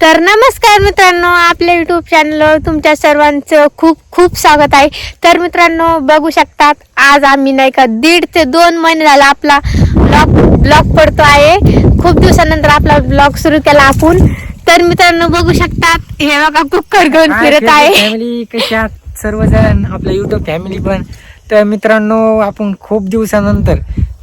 तर नमस्कार मित्रांनो आपल्या युट्यूब चॅनलवर तुमच्या सर्वांचं खूप खूप स्वागत आहे. तर मित्रांनो बघू शकतात आज आम्ही नाही का दीड ते दोन महिने झाला आपला ब्लॉग ब्लॉग पडतो आहे. खूप दिवसानंतर आपला ब्लॉग सुरू केला आपण. तर मित्रांनो बघू शकतात हे बघा कुकर घेऊन फिरत आहे. कशी सर्वजण आपल्या युट्यूब फॅमिली पण. तर मित्रांनो आपण खूप दिवसानंतर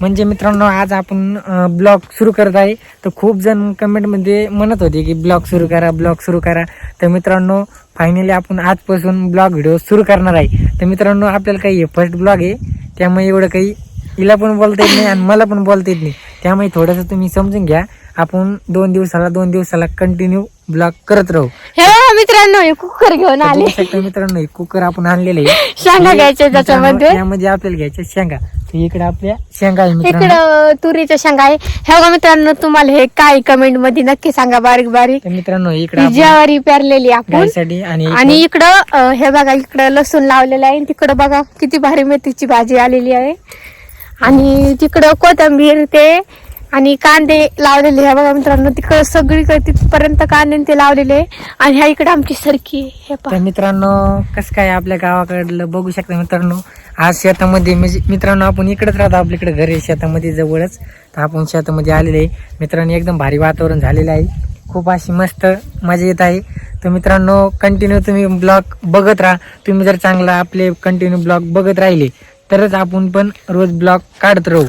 म्हणजे मित्रांनो आज आपण ब्लॉग सुरू करत आहे. तर खूप जण कमेंटमध्ये म्हणत होते की ब्लॉग सुरू करा ब्लॉग सुरू करा. तर मित्रांनो फायनली आपण आजपासून ब्लॉग व्हिडिओ सुरू करणार आहे. तर मित्रांनो आपल्याला काही हे फर्स्ट ब्लॉग आहे. त्यामुळे एवढं काही हिला पण बोलता येत नाही आणि मला पण बोलता येत नाही. त्यामुळे थोडंसं तुम्ही समजून घ्या. आपण दोन दिवसाला दोन दिवसाला कंटिन्यू ब्लॉग करत राहू. हे मित्रांनो हे कुकर घेऊन तर आले. बघू शकता मित्रांनो हे कुकर आपण आणलेले शेंगा घ्यायच्या त्याच्यामध्ये. यामध्ये आपल्याला घ्यायच्या शेंगा. तर इकडे आपल्या शेंगा आहे मित्रांनो. इकडं तुरीच्या शेंगा आहे. हे बघा मित्रांनो तुम्हाला हे काय कमेंटमध्ये नक्की सांगा बारीक बारीक. तर मित्रांनो इकडे ही आपण ज्वारी पेरलेली आपण. गायसाठी आणि आणि इकडं अं, हे बघा इकडं लसूण लावलेलं आहे. तिकडं बघा किती भारी मेथीची भाजी आलेली आहे. आणि तिकडं कोथंबीर ते आणि कांदे लावलेले आहे. बघा मित्रांनो तिकडं सगळीकडे तिथपर्यंत कांदे ते लावलेले आहे. आणि ह्या इकडे आमची सरकी आहे. हे तर मित्रांनो कसं काय आपल्या गावाकडलं बघू शकता मित्रांनो? आज शेतामध्ये म्हणजे मित्रांनो आपण इकडेच राहतो. आपल्याकडे घर आहे शेतामध्ये जवळच. तर आपण शेतामध्ये आलेले आहे. मित्रांनो एकदम भारी वातावरण झालेलं आहे. खूप अशी मस्त मजा येत आहे. तर मित्रांनो कंटिन्यू तुम्ही ब्लॉग बघत राहा. तुम्ही जर चांगला आपले कंटिन्यू ब्लॉग बघत राहिले तरच आपण पण रोज ब्लॉग काढत राहू.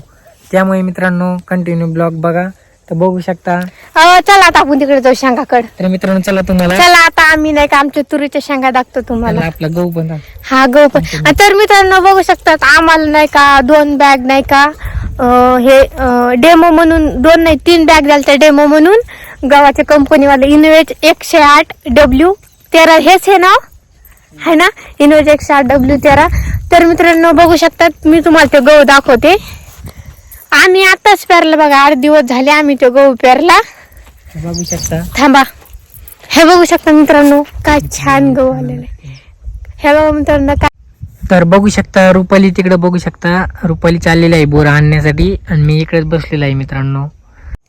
त्यामुळे मित्रांनो कंटिन्यू ब्लॉग बघा. तर बघू शकता. अं, चला आता आपण तिकडे जाऊ शेंगाकडे. तर मित्रांनो चला तुम्हाला. चला आता आम्ही नाही का आमच्या तुरीच्या शेंगा दाखतो तुम्हाला. आपला गहू पण. हा गहू पण. आणि तर मित्रांनो बघू शकतात आम्हाला नाही का दोन बॅग नाही का अं, हे डेमो म्हणून दोन नाही तीन बॅग झाल्या त्या डेमो म्हणून. गव्हाच्या कंपनीवाले इनोवेज एकशे आठ डब्ल्यू तेरा हेच हे नाव? आहे ना? इनोवेज एकशे आठ डब्ल्यू तेरा. तर मित्रांनो बघू शकतात मी तुम्हाला ते गहू दाखवते. आम्ही आताच पेरलं बघा आठ दिवस झाले आम्ही तो गहू पेरला. बघू शकता. थांबा. हे बघू शकता मित्रांनो काय छान गहू आलेले. हे बघा मित्रांनो काय तर बघू शकता रुपाली तिकडे बघू शकता. रुपाली चाललेली आहे बोर आणण्यासाठी आणि मी इकडेच बसलेला आहे मित्रांनो.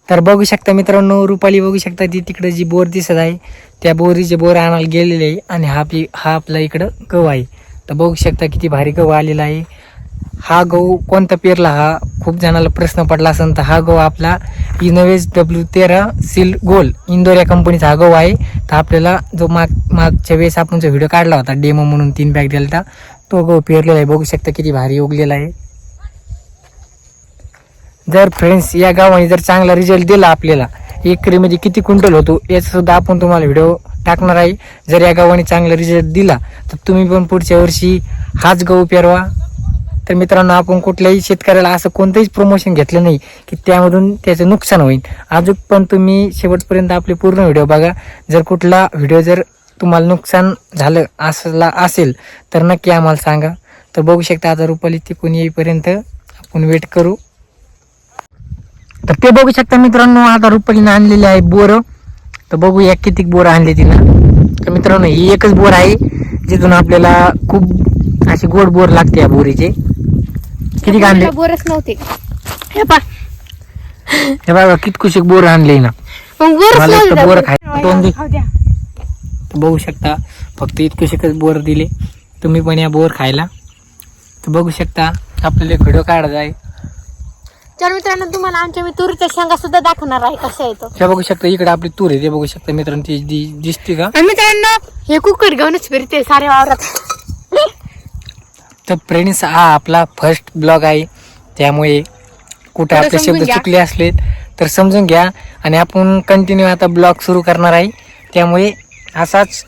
तर बघू शकता मित्रांनो रुपाली बघू शकता ती तिकडे जी बोर दिसत आहे त्या बोरीचे बोर आणायला गेलेले आहे आणि हा आपली हा आपला इकडं गहू आहे. तर बघू शकता किती भारी गहू आलेला आहे. हा गहू कोणता पेरला हा? खूप जणाला प्रश्न पडला असेल तर हा गहू आपला इनोवेज डब्ल्यू तेरा सिल गोल इंदोर या कंपनीचा हा गहू आहे. तर आपल्याला जो माग मागच्या वेळेस आपण जो व्हिडिओ काढला होता डेमो म्हणून तीन बॅग दिला होता तो गहू पेरलेला आहे. बघू शकता किती भारी उगलेला आहे. जर फ्रेंड्स या गावाने जर चांगला रिझल्ट दिला आपल्याला एकरीमध्ये किती क्विंटल होतो याचा सुद्धा आपण तुम्हाला व्हिडिओ टाकणार आहे. जर या गावाने चांगला रिझल्ट दिला तर तुम्ही पण पुढच्या वर्षी हाच गहू पेरवा. तर मित्रांनो आपण कुठल्याही शेतकऱ्याला असं कोणतंही प्रमोशन घेतलं नाही की त्यामधून त्याचं नुकसान होईल. अजून पण तुम्ही शेवटपर्यंत आपले पूर्ण व्हिडिओ बघा. जर कुठला व्हिडिओ जर तुम्हाला नुकसान झालं असला असेल तर नक्की आम्हाला सांगा. तर बघू शकता आता रुपाली तिकून येईपर्यंत आपण वेट करू. तर ते बघू शकता मित्रांनो आता रुपालीनं आणलेले आहे बोरं. तर बघूया किती बोर आणले तिनं. तर मित्रांनो ही एकच बोर आहे जिथून आपल्याला खूप अशी गोड बोर लागते या बोरीचे. किती आणले बोरच नव्हते. हे पा. हे बघा कितकुशी बोर आणले ना मग बोरच मला एक तर बोर नव्हते खाय- दोन. तर बघू शकता फक्त इतकुशेकच बोर दिले. तुम्ही पण या बोर खायला. तर बघू शकता आपल्याला एक व्हिडिओ काढायचा आहे तर मित्रांनो तुम्हाला आमच्या मी तुरीच्या शेंगा सुद्धा दाखवणार आहे कसं येतो हे बघू शकता इकडे आपली तूर आहे. ते बघू शकता मित्रांनो ती दि- दिसते का? मित्रांनो हे कुकर घेऊनच फिरते साऱ्या वावरात. तर फ्रेंड्स हा आपला फर्स्ट ब्लॉग आहे. त्यामुळे कुठे आपले शब्द. चुकले असले तर समजून घ्या आणि आपण कंटिन्यू आता ब्लॉग सुरू करणार आहे. त्यामुळे असाच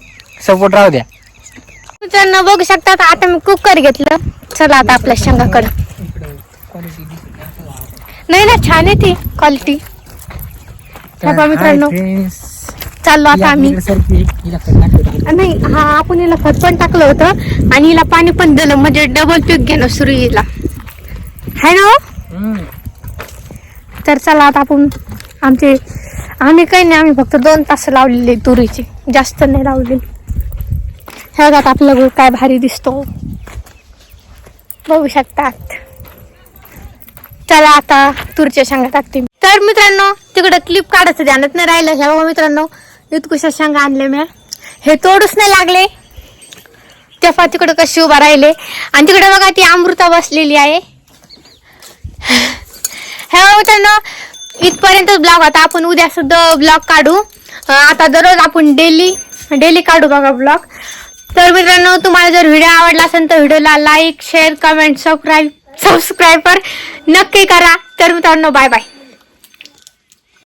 सपोर्ट राहू द्या. मित्रांनो बघू शकतात आता मी कुकर घेतलं. चला आता आपल्या शेंगाकडे नाही ना छान आहे ती क्वालिटी मित्रांनो. चाललो आता आम्ही. नाही हा आपण हिला खत पण टाकलं होतं आणि हिला पाणी पण दिलं म्हणजे डबल पीक घेणं सुरू हिला. है ना हो? तर चला आता आपण आमचे आम्ही काही नाही आम्ही फक्त दोन तास लावलेले तुरीचे. जास्त नाही लावलेले. हे बघा आपला गूळ काय भारी दिसतो. बघू शकतात. चला आता तुरच्या शेंगा टाकते. तर मित्रांनो तिकडे क्लिप काढायचं ध्यानात नाही राहिलं. ह्या बघा मित्रांनो इतकुशा शेंगा आणले मी. हे तोडूच नाही लागले. तेव्हा तिकडं कशी उभा राहिले. आणि तिकडे बघा ती अमृता बसलेली आहे. हे मित्रांनो इथपर्यंत ब्लॉग आता आपण उद्या सुद्धा ब्लॉग काढू. आता दररोज आपण डेली डेली काढू बघा ब्लॉग तर मित्रांनो तुम्हाला जर व्हिडिओ आवडला असेल तर व्हिडिओला like share comment subscribe subscriber नक्की करा. तर मित्रांनो बाय बाय